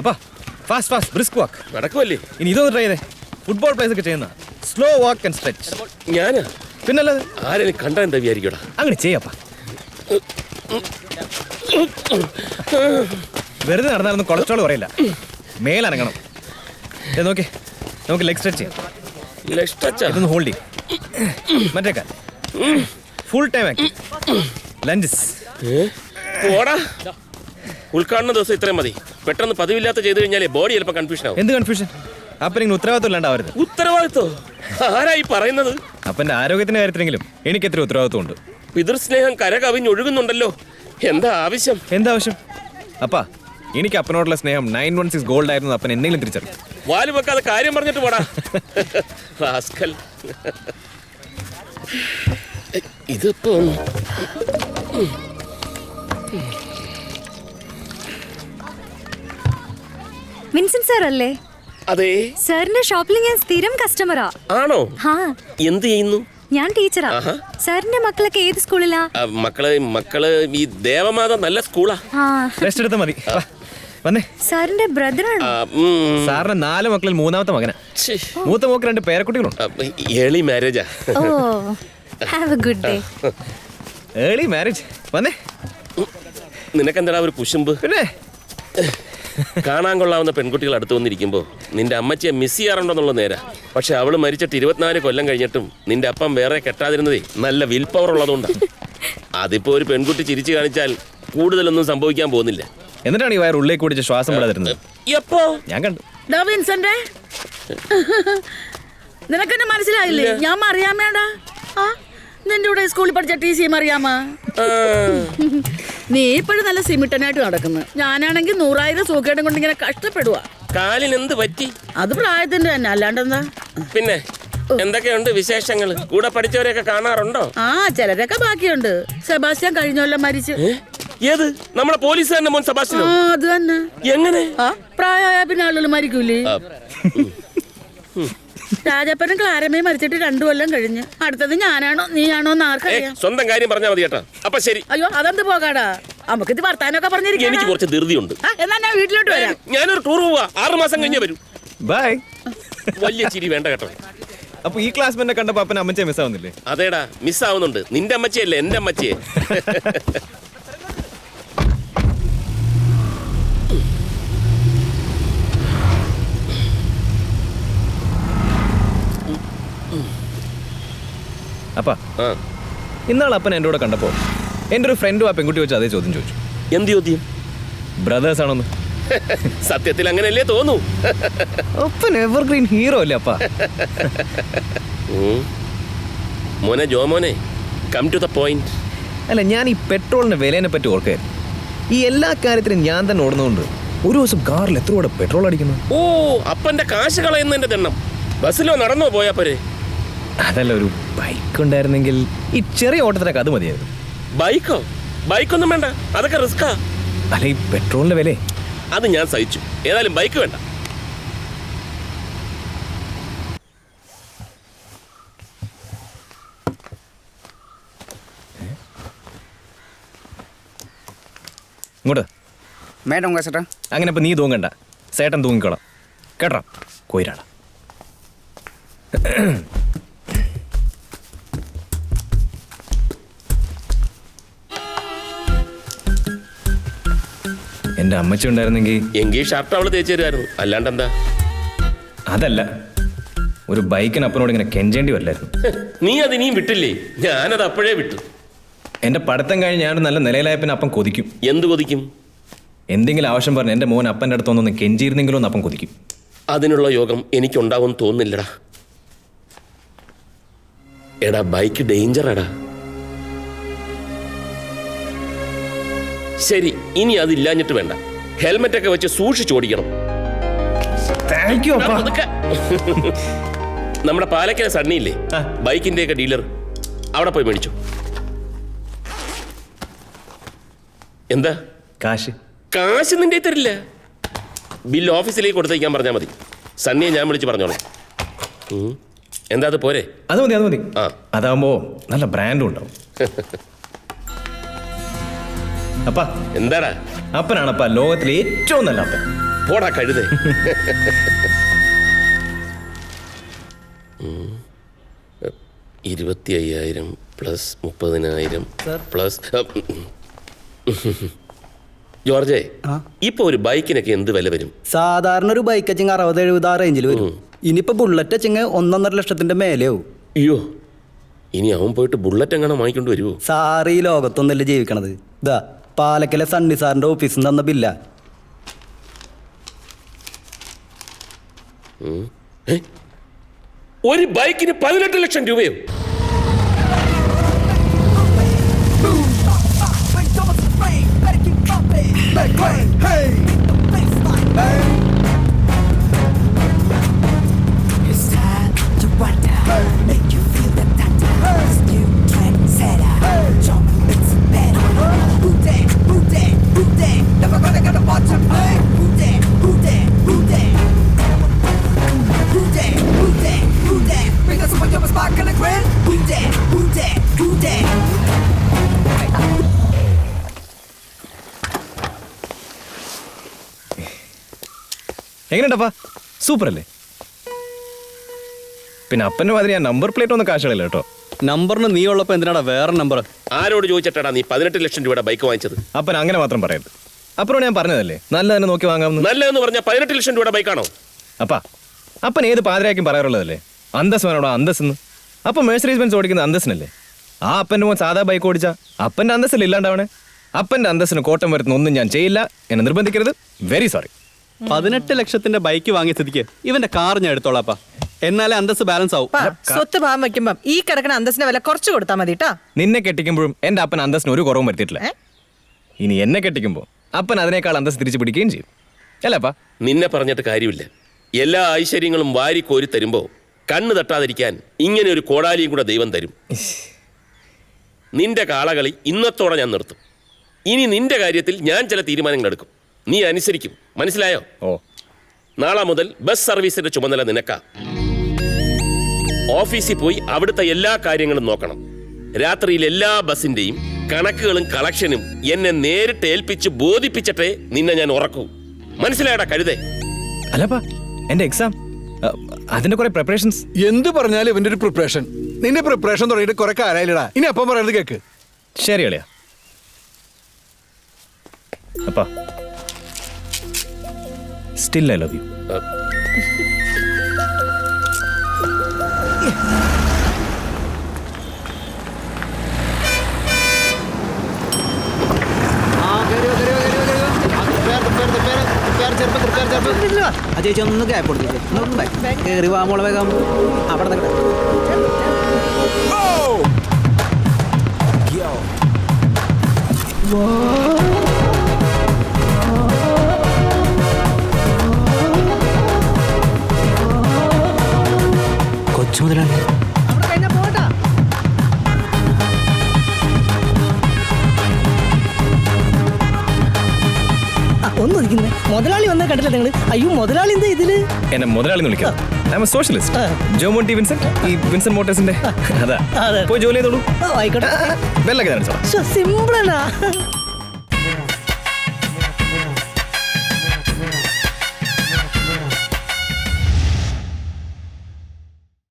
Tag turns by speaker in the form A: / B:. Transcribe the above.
A: അപ്പാ fast fast brisk walk
B: നടക്കുമല്ലേ
A: ഇനി ഇതൊന്ന് ട്രൈ ചെയ്തേ. ഫുട്ബോൾ പ്ലേസ് ഒക്കെ ചെയ്യുന്ന സ്ലോ വാക്ക് ആൻഡ് സ്ട്രെച്ച്
B: ഞാൻ
A: പിന്നല്ലാതെ?
B: ആരെങ്കിലും കണ്ടാ എന്താ വിചാരിക്കടാ
A: അങ്ങനെ ചെയ്യപ്പാ. വെറുതെ നടന്നാലൊന്നും കൊളസ്ട്രോൾ കുറയില്ല. മേലനങ്ങണം നോക്കി. നമുക്ക് ലെഗ് സ്ട്രെച്ച് ചെയ്യാം.
B: സ്ട്രെച്ച്
A: ഇതൊന്ന് ഹോൾഡ് ചെയ്യും. മറ്റേ കാൽ. ഫുൾ ടൈം ആക്കി. ലഞ്ചസ്
B: പോടാ. ഉദ്ഘാടന ദിവസം ഇത്രയും മതി. പെട്ടെന്ന് പതിവില്ലാത്ത ചെയ്തു കഴിഞ്ഞാലേ ബോഡി ചിലപ്പോൾ കൺഫ്യൂഷൻ ആവും.
A: എന്ത് കൺഫ്യൂഷൻ അപ്പൊ നിങ്ങൾ ഉത്തരവാദിത്വം ഇല്ലാണ്ടാവരുത്.
B: ഉത്തരവാദിത്വം? ആരായി പറയുന്നത്?
A: അപ്പന്റെ ആരോഗ്യത്തിന്റെ കാര്യത്തിലെങ്കിലും എനിക്ക് എത്ര ഉത്തരവാദിത്വം ഉണ്ട്.
B: പിതൃസ്നേഹം കരകവിഞ്ഞൊഴുകുന്നുണ്ടല്ലോ എന്താ ആവശ്യം?
A: എന്താ ആവശ്യം? അപ്പാ എനിക്ക് അപ്പനോടുള്ള സ്നേഹം നയൻ വൺ സിക്സ് ഗോൾഡ് ആയിരുന്നു അപ്പൻ എന്തെങ്കിലും തിരിച്ചറിയും.
B: വാൽ വെക്കാതെ കാര്യം പറഞ്ഞിട്ട് പോടാ. റാസ്കൽ. ഇതിപ്പോ
C: വിൻസെന്റ് സാർ അല്ലേ?
B: അതെ.
C: സാറിന്റെ ഷോപ്പിൽ ഞാൻ സ്ഥിരം കസ്റ്റമറാ
B: ആണോ?
C: ഹാ.
B: എന്ത് ചെയ്യുന്നു?
C: ഞാൻ ടീച്ചറാ. സാറിന്റെ മക്കളൊക്കെ ഏത് സ്കൂളിലാ
B: മക്കൾ മക്കൾ ഈ ദേവമാത നല്ല സ്കൂളാ
A: റെസ്റ്റ് എടുത്താൽ മതി. വന്നേ.
C: സാറിന്റെ ബ്രദറാണോ
B: ആ,
A: നാല് മക്കളിൽ മൂന്നാമത്തെ മകനാ. മൂത്ത മോക്ക് രണ്ട് പേരക്കുട്ടികളുണ്ട്.
B: ഏളി മാരേജാ
C: ഓ. Have a good day
A: early marriage വന്നേ.
B: നിനക്കെന്താടാ ഒരു കുശുമ്പ്?
A: പിന്നെ?
B: കാണാൻ കൊള്ളാവുന്ന പെൺകുട്ടികൾ അടുത്ത് വന്നിരിക്കുമ്പോൾ നിന്റെ അമ്മച്ചിയെ മിസ് ചെയ്യാറുണ്ടെന്നുള്ള നേരാ. പക്ഷെ അവൾ മരിച്ചിട്ട് ഇരുപത്തിനാല് കൊല്ലം കഴിഞ്ഞിട്ടും നിന്റെ അപ്പം വേറെ കെട്ടാതിരുന്നതേ നല്ല വിൽ പവർ ഉള്ളതുകൊണ്ടാണ് അതിപ്പോ ഒരു പെൺകുട്ടി ചിരിച്ചു കാണിച്ചാൽ കൂടുതലൊന്നും സംഭവിക്കാൻ പോകുന്നില്ല.
A: എന്നിട്ടാണ് ഈ വയർ ഉള്ളിലേക്ക് കൂടി ശ്വാസം വിടാതിരുന്നത്.
B: എപ്പോ?
A: ഞാൻ കണ്ടു.
D: നിനക്കെന്നെ മനസ്സിലായില്ലേ? ഞാൻ അറിയാമേടാ ആ? നിന്റെ കൂടെ സ്കൂളിൽ പഠിച്ച ടി സിയും മറിയാമ? നീ ഇപ്പോഴും നല്ല സിമിട്ടനായിട്ട് നടക്കുന്നു. ഞാനാണെങ്കിൽ നൂറായിരം സൂക്കേടം കൊണ്ട് ഇങ്ങനെ കഷ്ടപ്പെടുക
B: കാലിന് എന്ത് പറ്റി?
D: അത് പ്രായത്തിന്റെ തന്നെ അല്ലാണ്ടെന്താ
B: പിന്നെ എന്തൊക്കെയുണ്ട് വിശേഷങ്ങൾ കൂടെ പഠിച്ചവരെയൊക്കെ കാണാറുണ്ടോ?
D: ആ ചിലരൊക്കെ ബാക്കിയുണ്ട്. സെബാസ്റ്റ്യൻ കഴിഞ്ഞ കൊല്ലം മരിച്ചു.
B: ഏത്? നമ്മുടെ പോലീസുകാരന്റെ മോൻ സബാഷിനോ
D: അത് തന്നെ.
B: എങ്ങനെ?
D: പ്രായമായ പിന്നെ ആളുകൾ മരിക്കൂലേ? രാജപ്പനും ക്ലാരമ്മയും മരിച്ചിട്ട് രണ്ടു കൊല്ലം കഴിഞ്ഞ്. അടുത്തത് ഞാനാണോ നീയാണോ എന്ന് ആർക്കറിയാം?
B: സ്വന്തം കാര്യം പറഞ്ഞാൽ മതി കേട്ടോ. അപ്പൊ ശരി.
D: അയ്യോ അതെന്ത് പോകാടാ? നമുക്കിത് വർത്താനൊക്കെ പറഞ്ഞിരിക്കും എനിക്ക്
B: കുറച്ച് ധൃതിയുണ്ട്.
D: എന്നാ ഞാൻ വീട്ടിലോട്ട് വരാം.
B: ഞാനൊരു ടൂർ പോവാ. ആറ് മാസം കഴിഞ്ഞേ വരും.
A: ബൈ.
B: വലിയ ചിരി വേണ്ട കേട്ടോ.
A: അപ്പൊ ഈ ക്ലാസ്മെന്റിനെ കണ്ടപ്പോ അപ്പൻ അമ്മച്ചെ മിസ് ആവുന്നില്ലേ?
B: അതേടാ മിസ് ആവുന്നുണ്ട്. നിന്റെ അമ്മച്ചിയല്ലേ എന്റെ അമ്മച്ചിയെ.
A: അപ്പാ. ഇന്നാൾ അപ്പൻ എന്റെ കൂടെ കണ്ടപ്പോൾ എന്റെ ഒരു ഫ്രണ്ടും ആ പെൺകുട്ടി വെച്ച് അതേ ചോദ്യം ചോദിച്ചു.
B: എന്ത് ചോദ്യം?
A: ബ്രദേഴ്സ് ആണോന്ന്.
B: സത്യത്തിൽ അങ്ങനെയല്ലേ തോന്നൂ?
A: അപ്പൻ എവർഗ്രീൻ ഹീറോ അല്ലേ അപ്പാ.
B: മോനെ ജോ മോനെ കം ടു ദ പോയിന്റ്
A: അല്ല ഞാൻ ഈ പെട്രോളിന്റെ വിലേനെ പറ്റി ഓർക്കേ. ഈ എല്ലാ കാര്യത്തിനും ഞാൻ തന്നെ ഓടുന്നതുകൊണ്ട് ഒരു ദിവസം കാറിൽ എത്ര കൂടെ പെട്രോൾ അടിക്കുന്നു?
B: ഓ അപ്പന്റെ കാശ് കളയുന്നതിന്റെ തെണ്ണം ബസ്സിലോ നടന്നോ പോയാ പോരെ?
A: അതല്ല ഒരു ബൈക്ക് ഉണ്ടായിരുന്നെങ്കിൽ ഈ ചെറിയ ഓട്ടത്തിനൊക്കെ അത് മതിയായിരുന്നു.
B: ബൈക്കോ ബൈക്കൊന്നും വേണ്ട. അതൊക്കെ റിസ്ക്കാ
A: അല്ല ഈ പെട്രോളിന്റെ വില
B: അത് ഞാൻ സഹിച്ചു. ഏതായാലും ബൈക്ക് വേണ്ട.
A: ഇങ്ങോട്ട്.
E: മേഡം ചേട്ടാ.
A: അങ്ങനെ ഇപ്പം നീ തൂങ്ങണ്ട. സേട്ടൻ തൂങ്ങിക്കോളാം. കേട്ടോ? കൊയിരാളാ എന്റെ അമ്മച്ചി ഉണ്ടായിരുന്നെങ്കിൽ
B: എങ്കിൽ ഷർട്ട് അവൾ തേച്ചു തരുമായിരുന്നു അല്ലാണ്ട് എന്താ
A: അതല്ല ഒരു ബൈക്കിന് അപ്പനോട് ഇങ്ങനെ കെഞ്ചേണ്ടി വരില്ലായിരുന്നു.
B: നീ അത് ഇനിയും വിട്ടില്ലേ? ഞാനത് അപ്പോഴേ വിട്ടു.
A: എന്റെ പഠിത്തം കഴിഞ്ഞ് ഞാനൊരു നല്ല നിലയിലായ പിന്നെ അപ്പം കൊതിക്കും.
B: എന്ത് കൊതിക്കും?
A: എന്തെങ്കിലും ആവശ്യം പറഞ്ഞ് എന്റെ മോൻ അപ്പന്റെ അടുത്തൊന്നൊന്ന് കെഞ്ചിയിരുന്നെങ്കിലും ഒന്ന് അപ്പം കൊതിക്കും.
B: അതിനുള്ള യോഗം എനിക്കുണ്ടാവും തോന്നുന്നില്ലടാ. എടാ ബൈക്ക് ഡേഞ്ചർ എടാ ശരി ഇനി അതില്ലാഞ്ഞിട്ട് വേണ്ട. ഹെൽമെറ്റ് ഒക്കെ വെച്ച്
A: സൂക്ഷിച്ചു
B: ഓടിക്കണം. നമ്മുടെ പാലക്കര സണ്ണിയില്ലേ. ബൈക്കിന്റെ ഒക്കെ ഡീലർ. അവിടെ പോയി മേടിച്ചു. എന്താ?
A: കാശ്.
B: കാശ് നിന്റെ തരില്ല. ബില്ല് ഓഫീസിലേക്ക് കൊടുത്തേക്കാൻ പറഞ്ഞാൽ മതി. സണ്ണിയെ ഞാൻ വിളിച്ച് പറഞ്ഞോളാം. എന്താ അത് പോരെ?
A: അത് മതി അത് മതി.
B: ആ.
A: അതാവുമ്പോ നല്ല ബ്രാൻഡും ഉണ്ടാവും. അപ്പ.
B: എന്താടാ?
A: അപ്പനാണപ്പ ലോകത്തിലെ ഏറ്റവും നല്ല അപ്പൻ.
B: പോടാ കഴുതേ. ഇരുപത്തി അയ്യായിരം പ്ലസ് മുപ്പതിനായിരം പ്ലസ് ജോർജേ ഇപ്പൊ ഒരു ബൈക്കിനൊക്കെ എന്ത് വില വരും?
F: സാധാരണ ഒരു ബൈക്ക് അച്ചിങ് അറുപത് എഴുപത് ആ റേഞ്ചിൽ വരും. ഇനിയിപ്പോ ബുള്ളറ്റ് അച്ചിങ് ഒന്നൊന്നര ലക്ഷത്തിന്റെ മേലെയാവും.
B: അയ്യോ ഇനി അവൻ പോയിട്ട് ബുള്ളറ്റ് എങ്ങനെ വാങ്ങിക്കൊണ്ട് വരുമോ
F: സാറ് ഈ ലോകത്തൊന്നല്ല ജീവിക്കണത്? ഇതാ പാലക്കലെ സണ്ണി സാറിന്റെ ഓഫീസിൽ നിന്ന് തന്ന ബില്ല.
B: ഒരു ബൈക്കിന് പതിനെട്ട് ലക്ഷം രൂപയോ?
A: എങ്ങനെയുണ്ടപ്പാ? സൂപ്പർ അല്ലേ പിന്നെ അപ്പന്റെ മാതിരി ഞാൻ നമ്പർ പ്ലേറ്റ് ഒന്നും കാശുകളില്ല കേട്ടോ.
F: നമ്പറിന് നീ ഉള്ളപ്പോ എന്തിനാടാ വേറെ നമ്പർ
B: ആരോട് ചോദിച്ചിട്ടാടാ നീ പതിനെട്ട് ലക്ഷം രൂപയുടെ ബൈക്ക് വാങ്ങിച്ചത്?
A: അപ്പൻ അങ്ങനെ മാത്രം പറയരുത്. അപ്പനോട് ഞാൻ പറഞ്ഞതല്ലേ നല്ല തന്നെ നോക്കി വാങ്ങാമെന്ന്?
B: നല്ലതെന്ന് പറഞ്ഞ പതിനെട്ട് ലക്ഷം രൂപയുടെ ബൈക്കാണോ
A: അപ്പാ അപ്പൻ ഏത് പാതിരാക്കും പറയാറുള്ളതല്ലേ? അന്തസ് വേണോടാ അന്തസ്ന്ന് അപ്പൊ മേഴ്സറീസ് ബെൻസ് ഓടിക്കുന്ന അന്തസ്സിനല്ലേ? ആ അപ്പന്റെ മോൻ സാധാ ബൈക്ക് ഓടിച്ചാ അപ്പന്റെ അന്തസ്സിൽ ഇല്ലാണ്ടാവണേ? അപ്പന്റെ അന്തസ്സിന് കോട്ടം വരുത്തുന്ന ഒന്നും ഞാൻ ചെയ്യില്ല. എന്നെ നിർബന്ധിക്കരുത്. വെരി സോറി
F: പതിനെട്ട് ലക്ഷത്തിന്റെ ബൈക്ക് വാങ്ങിയ സ്ഥിതിക്ക് ഇവന്റെ കാർ ഞാൻ എടുത്തോളാപ്പാ എന്നാലേ അന്തസ് ബാലൻസ് ആവും.
G: പാ, സ്വത്ത് ഭാഗം വെക്കുമ്പം ഈ കിടക്കണ അന്തസ്സിന്റെ വില കുറച്ച് കൊടുത്താൽ മതി
A: നിന്നെ കെട്ടിക്കുമ്പോഴും എന്റെ അപ്പൻ അന്തസ്സിന് ഒരു കുറവും വരുത്തിയിട്ടില്ല.
G: ഏ?
A: ഇനി എന്നെ കെട്ടിക്കുമ്പോൾ അപ്പൻ അതിനേക്കാൾ അന്തസ് തിരിച്ചു പിടിക്കുകയും ചെയ്യും. അല്ലപ്പാ
B: നിന്നെ പറഞ്ഞിട്ട് കാര്യമില്ല. എല്ലാ ഐശ്വര്യങ്ങളും വാരി കോരി തരുമ്പോ കണ്ണു തട്ടാതിരിക്കാൻ ഇങ്ങനെ ഒരു കോടാലിയും കൂടെ ദൈവം തരും. നിന്റെ കാളകളി ഇന്നത്തോടെ ഞാൻ നിർത്തും. ഇനി നിന്റെ കാര്യത്തിൽ ഞാൻ ചില തീരുമാനങ്ങൾ എടുക്കും. നീ അനുസരിക്കും. മനസ്സിലായോ?
A: ഓ.
B: നാളെ മുതൽ ബസ് സർവീസിന്റെ ചുമതല നിനക്കാ. ഓഫീസിൽ പോയി അവിടുത്തെ എല്ലാ കാര്യങ്ങളും നോക്കണം. രാത്രിയിൽ എല്ലാ ബസിന്റെയും കണക്കുകളും കളക്ഷനും എന്നെ നേരിട്ട് ഏൽപ്പിച്ച് ബോധിപ്പിച്ചിട്ടേ നിന്നെ ഞാൻ ഉറക്കൂ. മനസ്സിലായടാ കഴുതേ?
A: അല്ലപ്പാ എന്റെ എക്സാം അതിന്റെ കുറെ പ്രിപ്പറേഷൻസ്
H: എന്ത് പറഞ്ഞാലും ഇവന്റെ ഒരു പ്രിപ്പറേഷൻ നിന്റെ പ്രിപ്പറേഷൻ തുടങ്ങിയിട്ട് കുറെ കാലായില്ലടാ ഇനി അപ്പം പറയുന്നത് കേക്ക്.
A: ശരി അളിയാ. അപ്പാ. സ്റ്റിൽ ഐ ലവ് യു
E: ആ ചേച്ചി ഒന്ന് ഗ്യാപ്പ് കൊടുത്തില്ലേ അവിടെ മുതലാണ്
G: ഒന്നും ഇരിക്കുന്നേ മുതലാളി വന്നാൽ കണ്ടില്ല നിങ്ങൾ അയ്യോ മുതലാളി എന്താ ഇതിൽ?
A: എന്നെ മുതലാളി എന്ന് വിളിക്കാം. I am socialist Jomon T Vincent ഈ വിൻസെന്റ് മോട്ടേഴ്സിന്റെ അതാ. പോയി ജോലി ചെയ്തോളൂ.
G: ആയിക്കോട്ടെ. സിമ്പിളാ